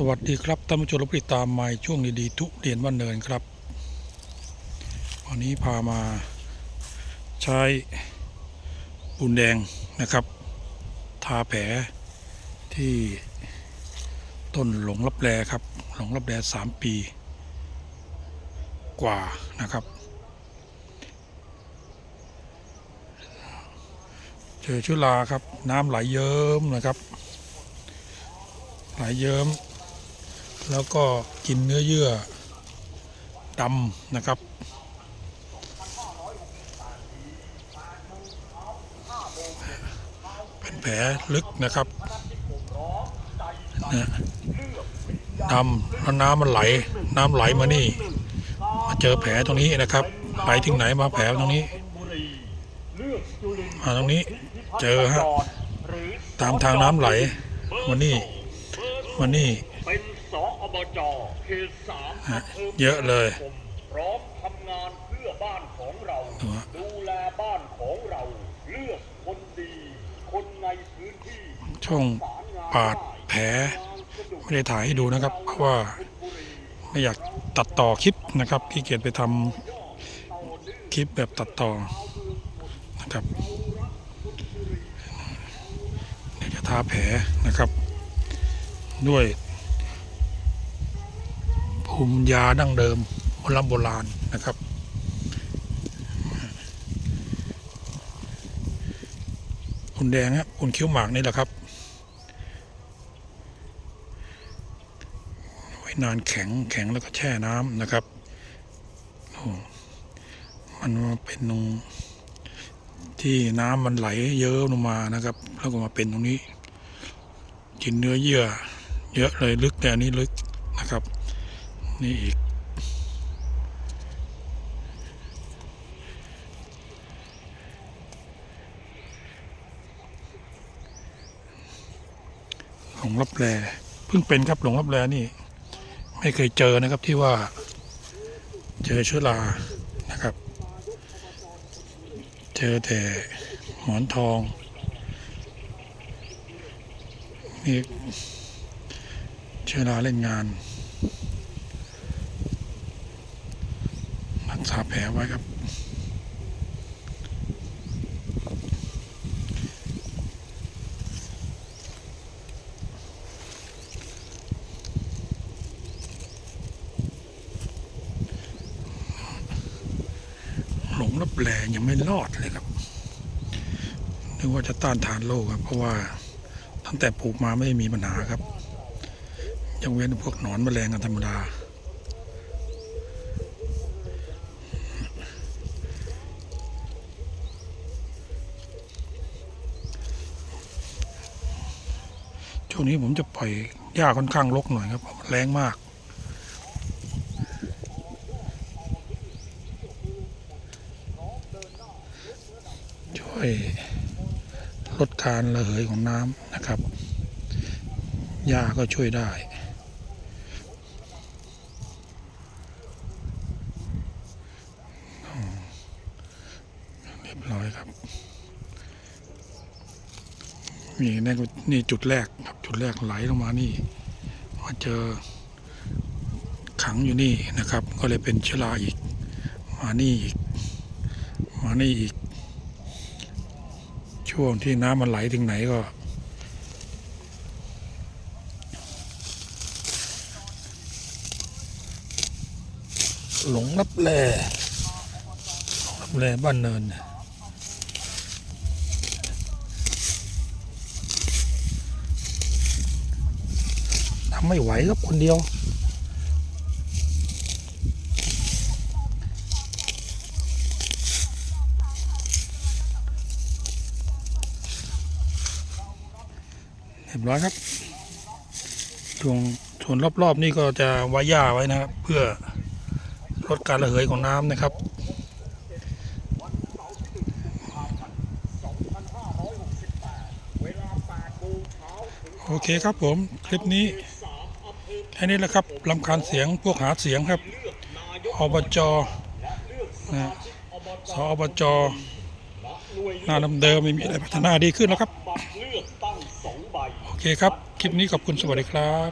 สวัสดีครับท่านผู้ชมรับติดตามมาช่วงดีๆทุเรียนบ้านเนินครับ วันนี้พามาใช้ปูนแดงนะครับ ทาแผลที่ต้นหลงรับแรครับ หลงรับแรสามปี กว่านะครับ เจอชื้อราครับน้ำไหลเยิ้มนะครับไหลเยิ้ม แล้วก็กินเนื้อเยื่อดำนะครับ เป็นแผลลึกนะครับนะดำแล้วน้ำมันไหล น้ำไหลมานี่ มาเจอแผลตรงนี้นะครับ ไหลถึงไหนมาแผลตรงนี้ มาตรงนี้เจอฮะตามทางน้ำไหลมานี่มานี่ จเขตสามเยอะเลย พร้อมทำงานเพื่อบ้านของเรา ดูแลบ้านของเรา เลือกคนดี คนในพื้นที่ช่องปาดแผลไม่ได้ถ่ายให้ดูนะครับ เพราะว่าไม่อยากตัดต่อคลิปนะครับขี้เกียจไปทำคลิปแบบตัดต่อนะครับเดี๋ยวจะทาแผลนะครับ ด้วย ภูมิยาดั้งเดิมโบราณโบราณนะครับ คุณแดงฮะคุณคิ้วหมากนี่แหละครับ ไว้นานแข็งแข็งแล้วก็แช่น้ำนะครับโอ้มันมาเป็นตรงที่น้ำมันไหลเยอะลงมานะครับ แล้วก็มาเป็นตรงนี้กินเนื้อเยื่อ เยอะเลยลึกแต่นี้ลึก นี่อีก หลงรับแรเพิ่งเป็นครับหลงรับแรนี่ ไม่เคยเจอนะครับที่ว่า เจอเชื้อรานะครับ เจอแต่หมอนทองนี่เชื้อราเล่นงานรักษาแผลไว้ครับ หลงรับแลยังไม่รอดเลยครับ นึกว่าจะต้านทานโรคครับ เพราะว่าตั้งแต่ปลูกมาไม่มีปัญหาครับ ยังเว้นพวกหนอนแมลงกันธรรมดา ช่วงนี้ผมจะปล่อยหญ้าค่อนข้างรกหน่อยครับ แรงมาก ช่วยลดการระเหยของน้ำนะครับหญ้าก็ช่วยได้เรียบร้อยครับ นี่นี่นี่จุดแรกครับจุดแรกไหลลงมานี่มาเจอขังอยู่นี่นะครับ ก็เลยเป็นเชื้อราอีก มานี่อีก มานี่อีก ช่วงที่น้ำมันไหลถึงไหนก็ หลงรับแลหลงรับแลบ้านเนินเนี่ย ทำไม่ไหวครับคนเดียว เรียบร้อยครับช่วงส่วนรอบๆนี่ก็จะไว้หญ้าไว้นะครับ เพื่อลดการระเหยของน้ำนะครับโอเคครับผม คลิปนี้ แค่นี้แหละครับลำคาญเสียงพวกหาเสียงครับอบจนะสอบจหน้าเดิมไม่มีอะไรพัฒนาดีขึ้นแล้วครับ โอเคครับ คลิปนี้ขอบคุณสวัสดีครับ